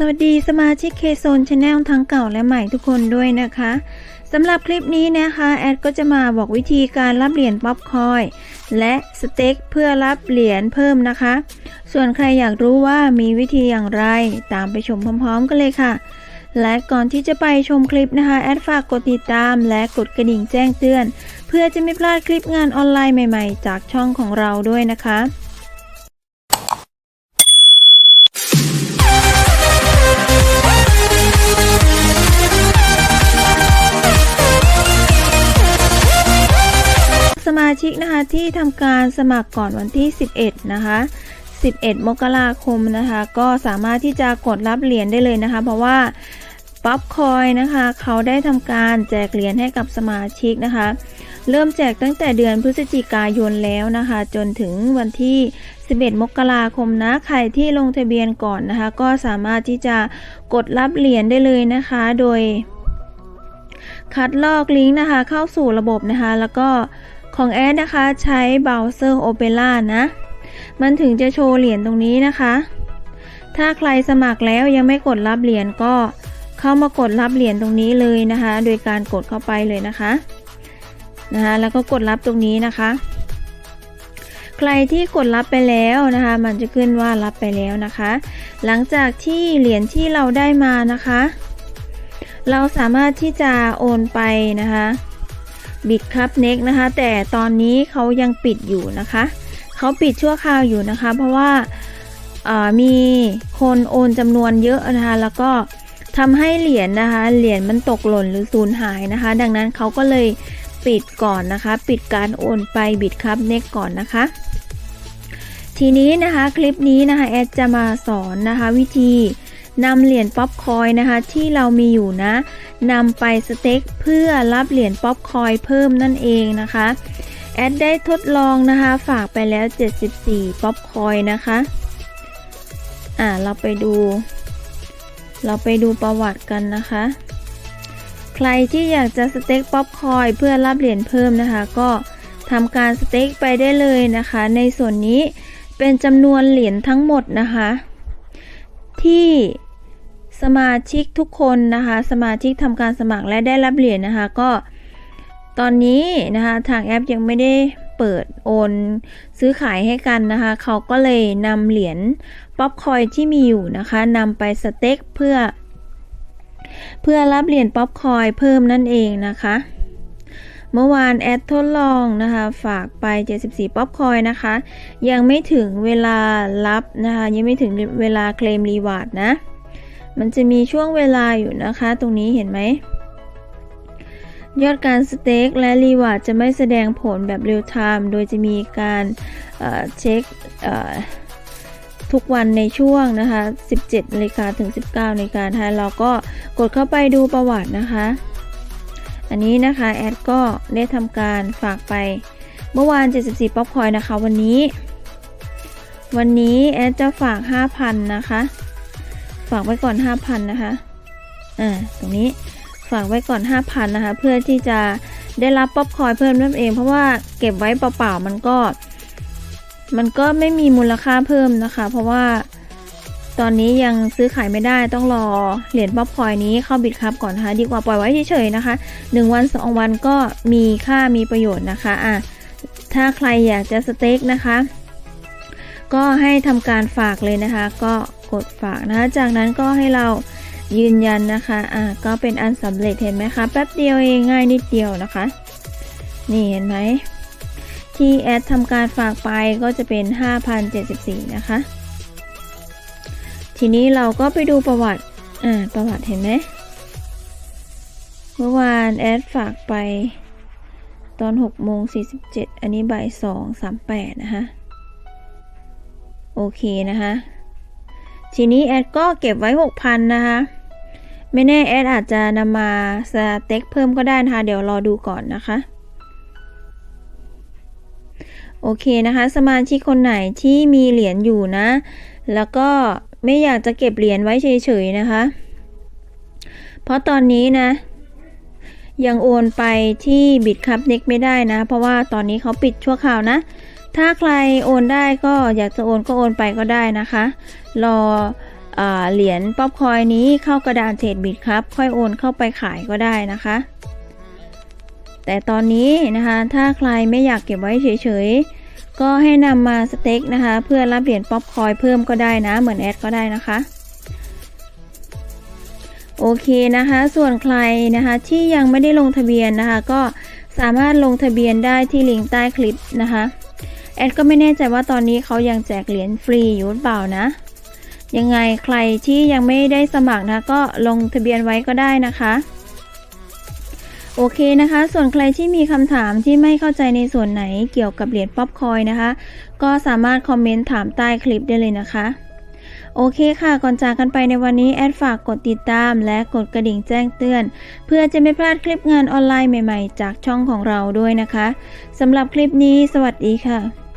สวัสดีสมาชิกเคโซนชาแนลทั้งเก่าและใหม่ทุกคนด้วยนะคะสำหรับคลิปนี้นะคะ แอดก็จะมาบอกวิธีการรับเหรียญป๊อปคอยและสเต็กเพื่อรับเหรียญเพิ่มนะคะ ส่วนใครอยากรู้ว่ามีวิธีอย่างไรตามไปชมพร้อมๆกันเลยค่ะ และก่อนที่จะไปชมคลิปนะคะ แอดฝากกดติดตามและกดกระดิ่งแจ้งเตือน เพื่อจะไม่พลาดคลิปงานออนไลน์ใหม่ ๆ จากช่องของเราด้วยนะคะ สมาชิกนะคะที่ทำการสมัครก่อนวันที่ 11 นะคะ 11 มกราคมนะคะ ก็สามารถที่จะกดรับเหรียญได้เลยนะคะ เพราะว่าป๊อปคอยนะคะ เขาได้ทำการแจกเหรียญให้กับสมาชิกนะคะ เริ่มแจกตั้งแต่เดือนพฤศจิกายนแล้วนะคะ จนถึงวันที่ 11 มกราคมนะ ใครที่ลงทะเบียนก่อนนะคะ ก็สามารถที่จะกดรับเหรียญได้เลยนะคะ โดยคัดลอกลิงก์นะคะเข้าสู่ระบบนะคะ แล้วก็ ของแอดนะคะใช้เบราว์เซอร์ Opera นะ มันถึงจะโชว์เหรียญตรงนี้นะคะ ถ้าใครสมัครแล้วยังไม่กดรับเหรียญก็เข้ามากดรับเหรียญตรงนี้เลยนะคะ โดยการกดเข้าไปเลยนะคะนะคะแล้วก็กดรับตรงนี้นะคะ ใครที่กดรับไปแล้วนะคะ มันจะขึ้นว่ารับไปแล้วนะคะ หลังจากที่เหรียญที่เราได้มานะคะ เราสามารถที่จะโอนไปนะคะ บิดครับเน็กนะคะ แต่ตอนนี้เขายังปิดอยู่นะคะเขาปิดชั่วคราวอยู่นะคะ เพราะว่ามีคนโอนจำนวนเยอะนะคะ แล้วก็ทำให้เหรียญนะคะ เหรียญมันตกหล่นหรือสูญหายนะคะ ดังนั้นเขาก็เลยปิดก่อนนะคะ ปิดการโอนไปบิดครับเน็กก่อนนะคะ ทีนี้นะคะคลิปนี้นะคะแอดจะมาสอนนะคะ วิธี นำเหรียญป๊อปคอยนะคะที่เรามีอยู่นะนำไปสเต็กเพื่อรับเหรียญป๊อปคอยเพิ่มนั่นเองนะคะ แอดได้ทดลองนะคะ ฝากไปแล้ว 74 ป๊อปคอยนะคะ อ่าเราไปดู เราไปดูประวัติกันนะคะ ใครที่อยากจะสเต็กป๊อปคอยเพื่อรับเหรียญเพิ่มนะคะ ก็ทำการสเต็กไปได้เลยนะคะ ในส่วนนี้เป็นจำนวนเหรียญทั้งหมดนะคะ ที่ สมาชิกทุกคนนะคะ สมาชิกทำการสมัครและได้รับเหรียญนะคะ ก็ตอนนี้นะคะทางแอปยังไม่ได้เปิดโอนซื้อขายให้กันนะคะ เขาก็เลยนำเหรียญป๊อปคอยที่มีอยู่นะคะนำไปสเต็กเพื่อ เพื่อรับเหรียญป๊อปคอยเพิ่มนั่นเองนะคะ เมื่อวานแอดทดลองนะคะฝากไป 74 ป๊อปคอยนะคะ ยังไม่ถึงเวลารับนะคะ ยังไม่ถึงเวลาเคลมรีวาร์ดนะ มันจะมีช่วงเวลาอยู่นะคะ ตรงนี้เห็นไหม ยอดการสเต็กและรีวาร์ดจะไม่แสดงผลแบบเรียลไทม์โดยจะมีการเช็คทุกวันในช่วงนะคะ 17นาฬิกาถึง 19นาฬิกาท้ายเราก็กดเข้าไปดูประวัตินะคะ อันนี้นะคะแอดก็ได้ทำการฝากไปเมื่อวาน 74 ป๊อปคอยนะคะ วันนี้ วันนี้แอดจะฝาก 5,000 นะคะ ฝากไว้ก่อน 5,000 นะคะอ่าตรงนี้ฝากไว้ก่อน 5,000 นะคะ เพื่อที่จะได้รับป๊อปคอยเพิ่มนั่นเอง เพราะว่าเก็บไว้เปล่าๆมันก็ มันก็ไม่มีมูลค่าเพิ่มนะคะ เพราะว่าตอนนี้ยังซื้อขายไม่ได้ต้องรอเหรียญป๊อปคอยนี้เข้าบิดครับก่อนนะคะดีกว่าปล่อยไว้เฉยๆนะคะ 1 วัน 2 วันก็มีค่ามีประโยชน์นะคะอะถ้าใครอยากจะสเต็กนะคะ ก็ให้ทำการฝากเลยนะคะ ก็กดฝากนะคะ จากนั้นก็ให้เรายืนยันนะคะ อะก็เป็นอันสำเร็จเห็นไหมคะ แป๊บเดียวเองง่ายนิดเดียวนะคะ นี่เห็นไหม ที่แอดทำการฝากไปก็จะเป็น 5,074 นะคะ ทีนี้เราก็ไปดูประวัติ อ่า ประวัติเห็นไหม เมื่อวานแอดฝากไปตอน6โมง47 อันนี้บ่าย2 38 นะคะ โอเคนะคะ ทีนี้แอดก็เก็บไว้ 6,000 นะคะ ไม่แน่แอดอาจจะนำมาสเต็กเพิ่มก็ได้นะคะ เดี๋ยวรอดูก่อนนะคะ โอเคนะคะ สมาชิกคนไหนที่มีเหรียญอยู่นะ แล้วก็ไม่อยากจะเก็บเหรียญไว้เฉยๆนะคะ เพราะตอนนี้นะ ยังโอนไปที่บิตครับเน็กไม่ได้นะ เพราะว่าตอนนี้เขาปิดชั่วคราวนะ ถ้าใครโอนได้ก็อยากจะโอนก็โอนไปก็ได้นะคะรออเหรียญป๊อปคอยนี้เข้ากระดานเทรดบิตครับ ค่อยโอนเข้าไปขายก็ได้นะคะ แต่ตอนนี้นะคะถ้าใครไม่อยากเก็บไว้เฉยๆ ก็ให้นำมาสเต็กนะคะ เพื่อรับเหรียญป๊อปคอยเพิ่มก็ได้นะ เหมือนแอดก็ได้นะคะโอเคนะคะ ส่วนใครนะคะที่ยังไม่ได้ลงทะเบียนนะคะ ก็สามารถลงทะเบียนได้ที่ลิงก์ใต้คลิปนะคะ แอดก็ไม่แน่ใจว่าตอนนี้เขายังแจกเหรียญฟรีอยู่หรือเปล่านะ ยังไงใครที่ยังไม่ได้สมัครนะก็ลงทะเบียนไว้ก็ได้นะคะ โอเคนะคะ ส่วนใครที่มีคำถามที่ไม่เข้าใจในส่วนไหนเกี่ยวกับเหรียญป๊อปคอยนะคะ ก็สามารถคอมเมนต์ถามใต้คลิปได้เลยนะคะโอเคค่ะ ก่อนจากกันไปในวันนี้ แอดฝากกดติดตามและกดกระดิ่งแจ้งเตือน เพื่อจะไม่พลาดคลิปงานออนไลน์ใหม่ๆ จากช่องของเราด้วยนะคะสำหรับคลิปนี้ สวัสดีค่ะ